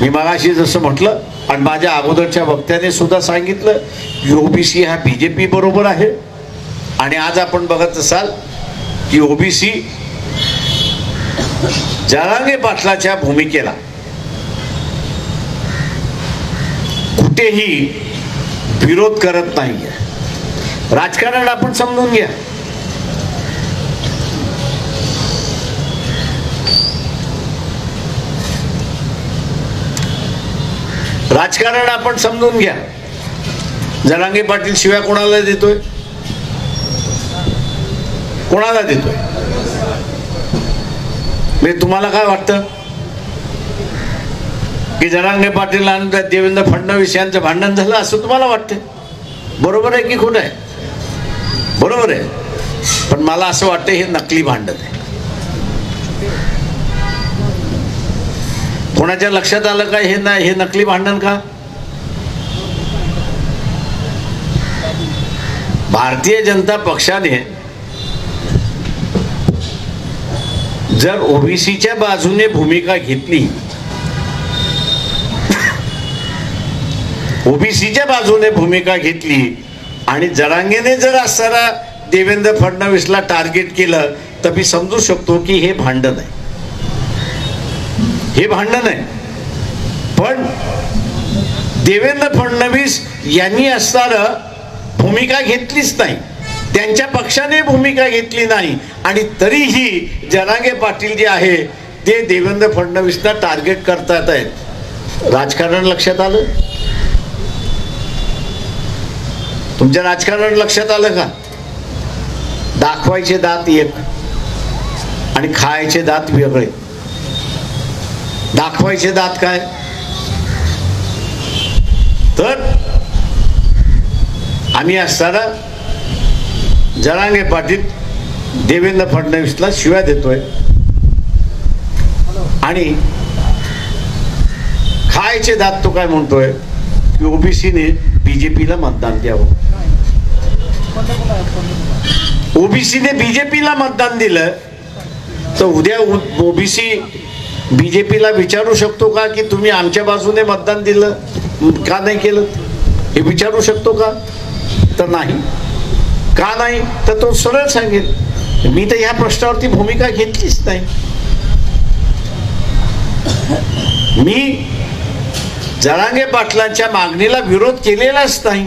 मी मगाशी जसं म्हटलं आणि माझ्या अगोदरच्या वक्त्याने सुद्धा सांगितलं की ओबीसी हा बी जे पी बरोबर आहे. आणि आज आपण बघत असाल की ओबीसी जरांगे पाटलाच्या भूमिकेला कुठेही विरोध करत नाहीये. राजकारण आपण समजून घ्या. राजकारण आपण समजून घ्या. जरांगे पाटील शिव्या कोणाला देतोय? कोणाला देतोय? म्हणजे तुम्हाला काय वाटतं? की जरांगे पाटील आणि त्या देवेंद्र फडणवीस यांचं भांडण झालं असं तुम्हाला वाटतंय? बरोबर आहे की खोटं आहे? बरोबर आहे. पण मला असं वाटतं हे नकली भांडण आहे. कोणाच्या लक्षात आलं का हे नाही हे नकली भांडण का? भारतीय जनता पक्षाने जर ओबीसीच्या बाजूने भूमिका घेतली ओबीसीच्या बाजूने भूमिका घेतली आणि जरांगेने जर असताना देवेंद्र फडणवीसला टार्गेट केलं तर मी समजू शकतो की हे भांडण आहे. हे भांडण आहे. पण देवेंद्र फडणवीस यांनी असताना भूमिका घेतलीच नाही. त्यांच्या पक्षाने भूमिका घेतली नाही. आणि तरीही जनागे पाटील जे आहे ते देवेंद्र फडणवीसला टार्गेट करतात आहेत. राजकारण लक्षात आलं? तुमच्या राजकारण लक्षात आलं का? दाखवायचे दात एक आणि खायचे दात वेगळे. दाखवायचे दात काय? तर आम्ही असताना जरांगे पाटील देवेंद्र फडणवीसला शिव्या देतोय. आणि खायचे दात तो काय म्हणतोय? की ओबीसीने बीजेपीला मतदान द्यावं. ओबीसीने बीजेपीला मतदान दिलं तर उद्या ओबीसी बी जे पीला विचारू शकतो का की तुम्ही आमच्या बाजूने मतदान दिलं? का नाही केलं? हे विचारू शकतो का? तर नाही. का नाही? तर तो सरळ सांगेल. मी तर ह्या प्रश्नावरती भूमिका घेतलीच नाही. मी जरांगे पाटलांच्या मागणीला विरोध केलेलाच नाही.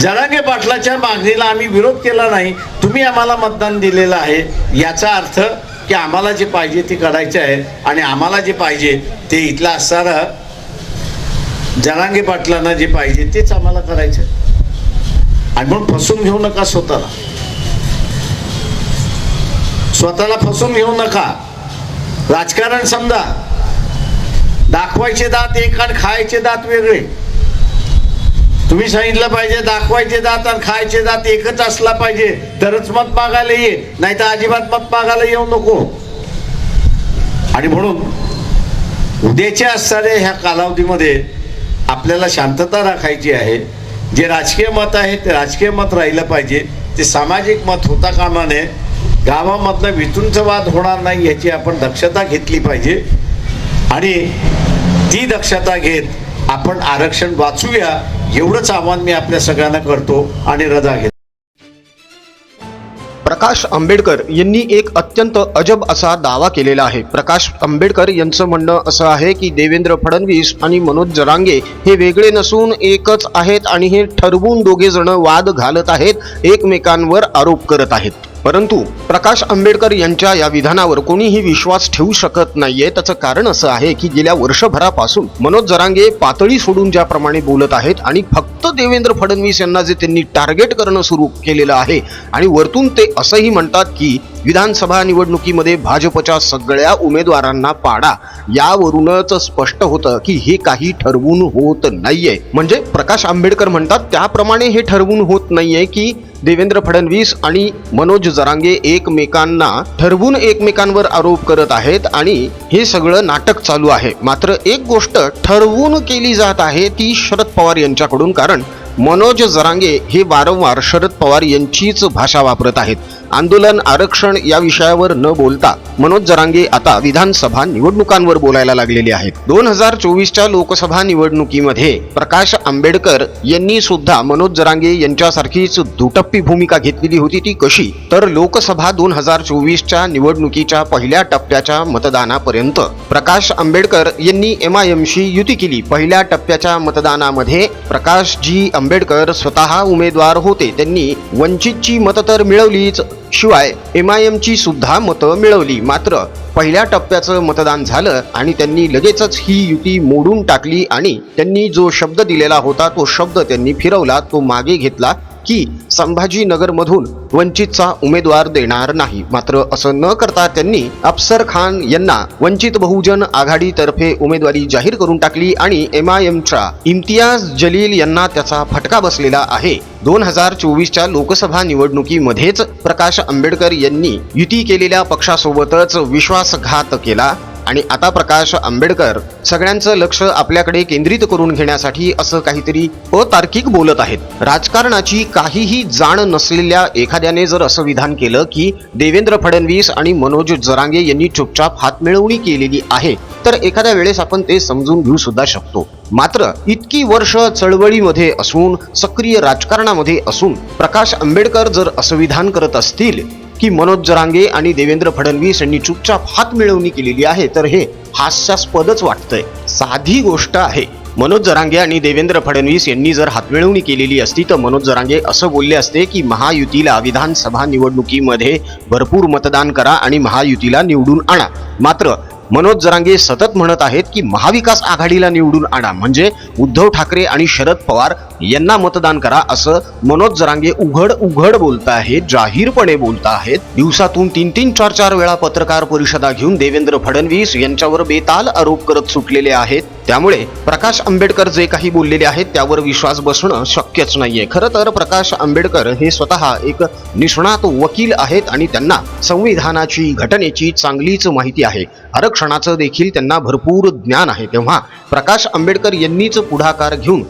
जरांगे पाटलाच्या मागणीला आम्ही विरोध केला नाही. तुम्ही आम्हाला मतदान दिलेलं आहे. याचा अर्थ की आम्हाला जे पाहिजे ते करायचं आहे आणि आम्हाला जे पाहिजे ते इथला असणारा जरांगे पाटलांना जे पाहिजे तेच आम्हाला करायचं आहे. आणि म्हणून फसून घेऊ नका स्वतःला. स्वतःला फसून घेऊ नका. राजकारण समजा. दाखवायचे दात एक आणि खायचे दात वेगळे. तुम्ही सांगितलं पाहिजे दाखवायचे जात आणि खायचे जात एकच असला पाहिजे. तरच मत मागायला ये नाही तर अजिबात मत मागायला येऊ नको. आणि म्हणून उद्याच्या असणाऱ्या ह्या कालावधीमध्ये आपल्याला शांतता राखायची आहे. जे राजकीय मत आहे ते राजकीय मत राहिलं पाहिजे. ते सामाजिक मत होता कामा नये गावामधलं वितूंचा वाद होणार नाही याची आपण दक्षता घेतली पाहिजे. आणि ती दक्षता घेत आपण आरक्षण वाचूया. एवढंच आव्हान मी आपल्या सगळ्यांना करतो आणि रजा घेतो. प्रकाश आंबेडकर यांनी एक अत्यंत अजब असा दावा केलेला आहे. प्रकाश आंबेडकर यांचं म्हणणं असं आहे की देवेंद्र फडणवीस आणि मनोज जरांगे हे वेगळे नसून एकच आहेत आणि हे ठरवून दोघे जण वाद घालत आहेत एकमेकांवर आरोप करत आहेत. परंतु प्रकाश आंबेडकर यांच्या या विधानावर कोणीही विश्वास ठेवू शकत नाहीये. त्याचं कारण असं आहे की गेल्या वर्षभरापासून मनोज जरांगे पातळी सोडून ज्याप्रमाणे बोलत आहेत आणि फक्त देवेंद्र फडणवीस यांना जे त्यांनी टार्गेट करणं सुरू केलेलं आहे आणि वरतून ते असंही म्हणतात की विधानसभा निवडणुकीमध्ये भाजपच्या सगळ्या उमेदवारांना पाडा. यावरूनच स्पष्ट होतं की हे काही ठरवून होत नाहीये. म्हणजे प्रकाश आंबेडकर म्हणतात त्याप्रमाणे हे ठरवून होत नाहीये की देवेंद्र फडणवीस आणि मनोज जरांगे एकमेकांना ठरवून एकमेकांवर आरोप करत आहेत आणि हे सगळं नाटक चालू आहे. मात्र एक गोष्ट ठरवून केली जात आहे ती शरद पवार यांच्याकडून कारण मनोज जरांगे हे वारंवार शरद पवार यांचीच भाषा वापरत आहेत. आंदोलन आरक्षण या विषयावर न बोलता मनोज जरांगे आता विधानसभा निवडणुकांवर बोलायला लागलेले आहेत. दोन हजार चोवीसच्या लोकसभा निवडणुकीमध्ये प्रकाश आंबेडकर यांनी सुद्धा मनोज जरांगे यांच्यासारखीच दुटप्पी भूमिका घेतलेली होती ती कशी? तर लोकसभा दोन हजार चोवीसच्या निवडणुकीच्या पहिल्या टप्प्याच्या मतदानापर्यंत प्रकाश आंबेडकर यांनी एम आय एमशी युती केली. पहिल्या टप्प्याच्या मतदानामध्ये प्रकाश जी आंबेडकर स्वतः उमेदवार होते. त्यांनी वंचितची मतं तर मिळवलीच शिवाय एम आय एमची सुद्धा मतं मिळवली मात्र पहिल्या टप्प्याचं मतदान झालं आणि त्यांनी लगेचच ही युती मोडून टाकली आणि त्यांनी जो शब्द दिलेला होता तो शब्द त्यांनी फिरवला तो मागे घेतला. की संभाजीनगरमधून वंचितचा उमेदवार देणार नाही. मात्र असं न करता त्यांनी अफसर खान यांना वंचित बहुजन आघाडीतर्फे उमेदवारी जाहीर करून टाकली आणि एम आय एमच्या इम्तियाज जलील यांना त्याचा फटका बसलेला आहे. दोन हजार चोवीसच्या लोकसभा निवडणुकीमध्येच प्रकाश आंबेडकर यांनी युती केलेल्या पक्षासोबतच विश्वासघात केला. आणि आता प्रकाश आंबेडकर सगळ्यांचं लक्ष आपल्याकडे केंद्रित करून घेण्यासाठी असं काहीतरी अतार्किक बोलत आहेत. राजकारणाची काहीही जाण नसलेल्या एखाद्याने जर असं विधान केलं की देवेंद्र फडणवीस आणि मनोज जरांगे यांनी चुपचाप हातमिळवणी केलेली आहे तर एखाद्या वेळेस आपण ते समजून घेऊ सुद्धा शकतो. मात्र इतकी वर्ष चळवळीमध्ये असून सक्रिय राजकारणामध्ये असून प्रकाश आंबेडकर जर असं विधान करत असतील की मनोज जरांगे आणि देवेंद्र फडणवीस यांनी चुपचाप हात मिळवणी केलेली आहे. तर हे हास्यास्पदच वाटतंय. साधी गोष्ट आहे. मनोज जरांगे आणि देवेंद्र फडणवीस यांनी जर हातमिळवणी केलेली असती तर मनोज जरांगे असं बोलले असते की महायुतीला विधानसभा निवडणुकीमध्ये भरपूर मतदान करा आणि महायुतीला निवडून आणा. मात्र मनोज जरांगे सतत म्हणत आहेत की महाविकास आघाडीला निवडून आणा. म्हणजे उद्धव ठाकरे आणि शरद पवार यांना मतदान करा असं मनोज जरांगे उघड उघड बोलत आहेत जाहीरपणे बोलत आहेत. दिवसातून तीन तीन चार चार वेळा पत्रकार परिषदा घेऊन देवेंद्र फडणवीस यांच्यावर बेताल आरोप करत सुटलेले आहेत. त्यामुळे प्रकाश आंबेडकर जे काही बोललेले आहेत त्यावर विश्वास बसणं शक्यच नाहीये. खरं तर प्रकाश आंबेडकर हे स्वतः एक निष्णात वकील आहेत आणि त्यांना संविधानाची घटनेची चांगलीच माहिती आहे. आरक्षणाचं देखील त्यांना भरपूर ज्ञान आहे. तेव्हा प्रकाश आंबेडकर यांनीच पुढाकार घेऊन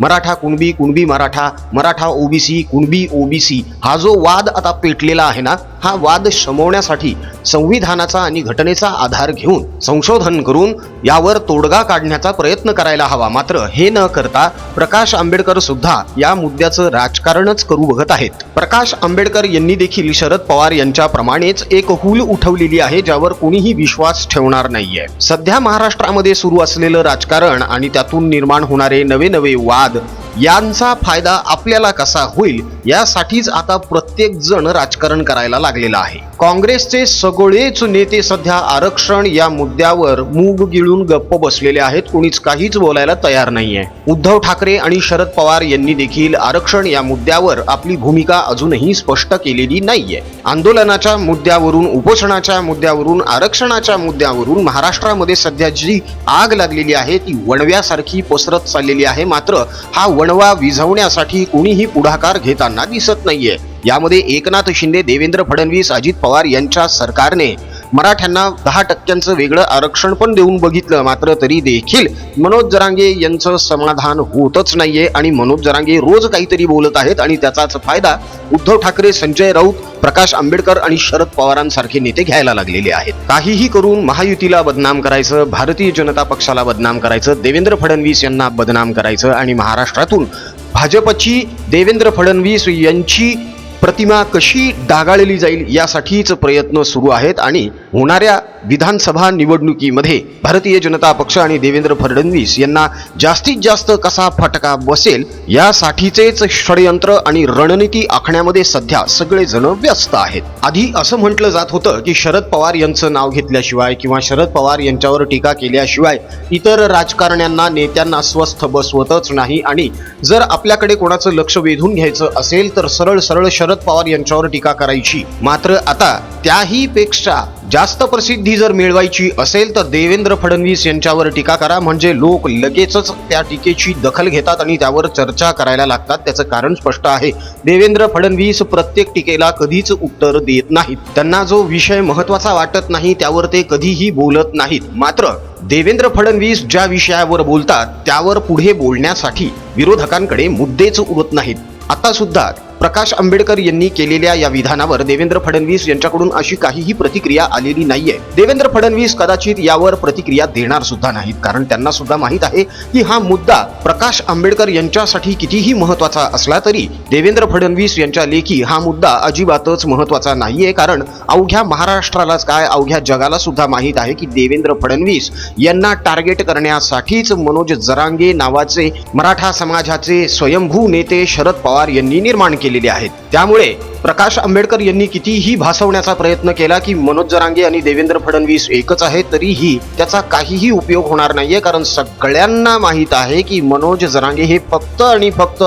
मराठा कुणबी कुणबी मराठा मराठा ओबीसी कुणबी ओबीसी हा जो वाद आता पेटलेला आहे ना हा वाद शमवण्यासाठी संविधानाचा आणि घटनेचा आधार घेऊन संशोधन करून यावर तोडगा काढण्याचा प्रयत्न करायला हवा. मात्र हे न करता प्रकाश आंबेडकर सुद्धा या मुद्द्याचं राजकारणच करू बघत आहेत. प्रकाश आंबेडकर यांनी देखील शरद पवार यांच्याप्रमाणेच एक हूल उठवलेली आहे ज्यावर कोणीही विश्वास ठेवणार नाहीये. सध्या महाराष्ट्रामध्ये सुरू असलेलं राजकारण आणि त्यातून निर्माण होणारे नवे नवे वाद यांचा फायदा आपल्याला कसा होईल यासाठीच आता प्रत्येक जण राजकारण करायला लागलेला आहे. काँग्रेसचे सगळेच नेते सध्या आरक्षण या मुद्द्यावर मूग गिळून गप्प बसलेले आहेत. कोणीच काहीच बोलायला तयार नाहीये. उद्धव ठाकरे आणि शरद पवार यांनी देखील आरक्षण या मुद्द्यावर आपली भूमिका अजूनही स्पष्ट केलेली नाहीये. आंदोलनाच्या मुद्द्यावरून उपोषणाच्या मुद्द्यावरून आरक्षणाच्या मुद्द्यावरून महाराष्ट्रामध्ये सध्या जी आग लागलेली आहे ती वणव्यासारखी पसरत चाललेली आहे. मात्र हा वणवा विझवण्यासाठी कोणीही पुढाकार घेताना दिसत नाहीये. यामध्ये एकनाथ शिंदे देवेंद्र फडणवीस अजित पवार यांच्या सरकारने मराठ्यांना दहा टक्क्यांचं वेगळं आरक्षण पण देऊन बघितलं. मात्र तरी देखील मनोज जरांगे यांचं समाधान होतच नाहीये आणि मनोज जरांगे रोज काहीतरी बोलत आहेत आणि त्याचाच फायदा उद्धव ठाकरे संजय राऊत प्रकाश आंबेडकर आणि शरद पवारांसारखे नेते घ्यायला लागलेले आहेत. काहीही करून महायुतीला बदनाम करायचं भारतीय जनता पक्षाला बदनाम करायचं देवेंद्र फडणवीस यांना बदनाम करायचं आणि महाराष्ट्रातून भाजपची देवेंद्र फडणवीस यांची प्रतिमा कशी डागाळली जाईल यासाठीच प्रयत्न सुरू आहेत आणि होणाऱ्या विधानसभा निवडणुकीमध्ये भारतीय जनता पक्ष आणि देवेंद्र फडणवीस यांना जास्तीत जास्त कसा फटका बसेल यासाठीचेच षडयंत्र आणि रणनीती आखण्यामध्ये सध्या सगळेजण व्यस्त आहेत. आधी असं म्हटलं जात होतं की शरद पवार यांचं नाव घेतल्याशिवाय किंवा शरद पवार यांच्यावर टीका केल्याशिवाय इतर राजकारण्यांना नेत्यांना स्वस्थ बसवतच नाही आणि जर आपल्याकडे कोणाचं लक्ष वेधून घ्यायचं असेल तर सरळ सरळ शरद पवार यांच्यावर टीका करायची. मात्र आता त्याही पेक्षा जास्त प्रसिद्धी जर मिळवायची असेल तर देवेंद्र फडणवीस यांच्यावर टीका करा. म्हणजे लोक लगेचच त्या टीकेची दखल घेतात आणि त्यावर चर्चा करायला लागतात. त्याचं कारण स्पष्ट आहे. देवेंद्र फडणवीस प्रत्येक टीकेला कधीच उत्तर देत नाहीत. त्यांना जो विषय महत्त्वाचा वाटत नाही त्यावर ते कधीही बोलत नाहीत. मात्र देवेंद्र फडणवीस ज्या विषयावर बोलतात त्यावर पुढे बोलण्यासाठी विरोधकांकडे मुद्देच उरत नाहीत. आता सुद्धा प्रकाश आंबेडकर यांनी केलेल्या या विधानावर देवेंद्र फडणवीस यांच्याकडून अशी काहीही प्रतिक्रिया आलेली नाहीये. देवेंद्र फडणवीस कदाचित यावर प्रतिक्रिया देणार सुद्धा नाहीत कारण त्यांना सुद्धा माहीत आहे की हा मुद्दा प्रकाश आंबेडकर यांच्यासाठी कितीही महत्त्वाचा असला तरी देवेंद्र फडणवीस यांच्या लेखी हा मुद्दा अजिबातच महत्त्वाचा नाहीये कारण अवघ्या महाराष्ट्रालाच काय अवघ्या जगाला सुद्धा माहीत आहे की देवेंद्र फडणवीस यांना टार्गेट करण्यासाठीच मनोज जरांगे नावाचे मराठा समाजाचे स्वयंभू नेते शरद पवार यांनी निर्माण केले. केलेली आहेत. त्यामुळे प्रकाश आंबेडकर यांनी कितीही भासवण्याचा प्रयत्न केला की मनोज जरांगे आणि देवेंद्र फडणवीस एकच आहे तरीही त्याचा काहीही उपयोग होणार नाहीये. कारण सगळ्यांना माहीत आहे की मनोज जरांगे हे फक्त आणि फक्त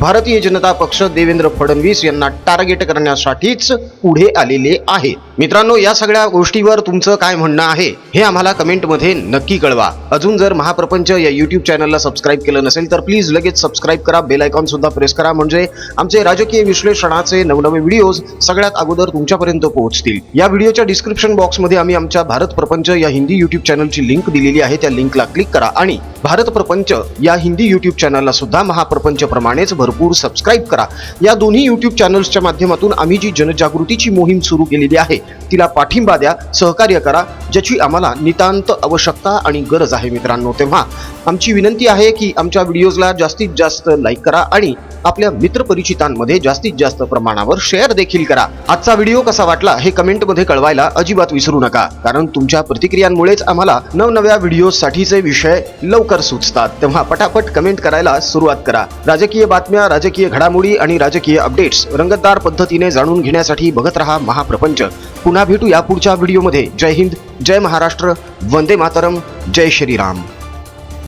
भारतीय जनता पक्ष देवेंद्र फडणवीस यांना टार्गेट करण्यासाठीच पुढे आलेले आहे. मित्रांनो या सगळ्या गोष्टीवर तुमचं काय म्हणणं आहे हे आम्हाला कमेंटमध्ये नक्की कळवा. अजून जर महाप्रपंच या युट्यूब चॅनलला सबस्क्राईब केलं नसेल तर प्लीज लगेच सबस्क्राईब करा बेल आयकॉन सुद्धा प्रेस करा. म्हणजे आमचे राजकीय विश्लेषण विश्लेषणाचे नवनवे व्हिडिओज सगळ्यात अगोदर तुमच्यापर्यंत पोहोचतील. या व्हिडिओच्या डिस्क्रिप्शन बॉक्समध्ये आम्ही आमच्या भारत प्रपंच या हिंदी युट्यूब चॅनलची लिंक दिलेली आहे. त्या लिंकला क्लिक करा आणि भारत प्रपंच या हिंदी युट्यूब चॅनलला सुद्धा महाप्रपंच प्रमाणेच भरपूर सबस्क्राईब करा. या दोन्ही युट्यूब चॅनल्सच्या माध्यमातून आम्ही जी जनजागृतीची मोहीम सुरू केलेली आहे तिला पाठिंबा द्या सहकार्य करा ज्याची आम्हाला नितांत आवश्यकता आणि गरज आहे मित्रांनो. तेव्हा आमची विनंती आहे की आमच्या व्हिडिओजला जास्तीत जास्त लाईक करा आणि आपल्या मित्रपरिचितांमध्ये जास्तीत जास्त प्रमाणावर शेअर देखील करा. आजचा व्हिडिओ कसा वाटला हे कमेंटमध्ये कळवायला अजिबात विसरू नका कारण तुमच्या प्रतिक्रियांमुळेच आम्हाला नवनव्या व्हिडिओसाठीचे विषय लवकर सुचतात. तेव्हा पटापट कमेंट करायला सुरुवात करा. राजकीय बातम्या राजकीय घडामोडी आणि राजकीय अपडेट्स रंगतदार पद्धतीने जाणून घेण्यासाठी बघत रहा महाप्रपंच. पुन्हा भेटूया पुढच्या व्हिडिओमध्ये. जय हिंद जय महाराष्ट्र वंदे मातरम जय श्रीराम.